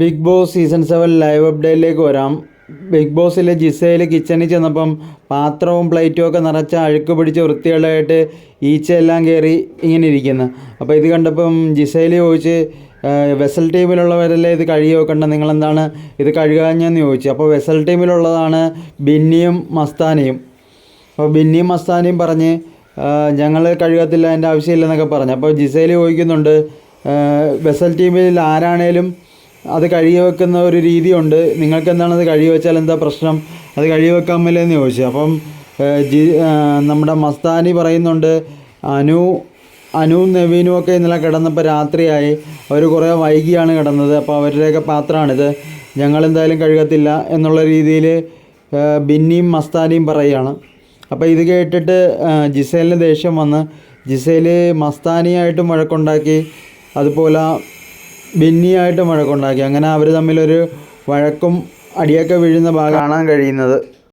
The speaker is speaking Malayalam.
Big boss season seven live അപ്ഡേറ്റിലേക്ക് വരാം. ബിഗ് ബോസിലെ ജിസയിൽ കിച്ചണിൽ ചെന്നപ്പം പാത്രവും പ്ലേറ്റും ഒക്കെ നിറച്ച അഴുക്ക് പിടിച്ച് വൃത്തികളായിട്ട് ഈച്ചയെല്ലാം കയറി ഇങ്ങനെ ഇരിക്കുന്നു. അപ്പോൾ ഇത് കണ്ടപ്പം ജിസയിൽ ചോദിച്ച് വെസൽ ടീമിലുള്ളവരല്ലേ ഇത് കഴുകി വെക്കണ്ട നിങ്ങളെന്താണ് ഇത് കഴുകാഞ്ഞെന്ന് ചോദിച്ചു. അപ്പോൾ വെസൽ ടീമിലുള്ളതാണ് ബിന്നിയും മസ്താനിയും. അപ്പോൾ ബിന്നിയും മസ്താനിയും പറഞ്ഞ് ഞങ്ങൾ കഴുകത്തില്ല അതിന്റെ ആവശ്യമില്ലെന്നൊക്കെ പറഞ്ഞു. അപ്പോൾ ജിസയിൽ ചോദിക്കുന്നുണ്ട് വെസൽ ടീമിൽ ആരാണേലും അത് കഴുകി വെക്കുന്ന ഒരു രീതിയുണ്ട്. നിങ്ങൾക്ക് എന്താണ് അത് കഴുകി വെച്ചാൽ എന്താ പ്രശ്നം? അത് കഴുകി വെക്കാൻ മേലെന്ന് ചോദിച്ചു. അപ്പം ജി നമ്മുടെ മസ്താനി പറയുന്നുണ്ട് അനു അനുവും നവീനും ഒക്കെ ഇന്നലെ കിടന്നപ്പോൾ രാത്രിയായി. അവർ കുറേ വൈകിയാണ് കിടന്നത്. അപ്പോൾ അവരുടെയൊക്കെ പാത്രമാണിത്. ഞങ്ങളെന്തായാലും കഴുകത്തില്ല എന്നുള്ള രീതിയിൽ ബിന്നിയും മസ്താനിയും പറയുകയാണ്. അപ്പോൾ ഇത് കേട്ടിട്ട് ജിസേലിന് ദേഷ്യം വന്ന് ജിസേൽ മസ്താനിയായിട്ടും വഴക്കുണ്ടാക്കി അതുപോലെ ബിന്നിയായിട്ടും വഴക്കുണ്ടാക്കി അങ്ങനെ അവർ തമ്മിലൊരു വഴക്കും അടിയൊക്കെ വീഴുന്ന ഭാഗം കാണാൻ കഴിയുന്നത്.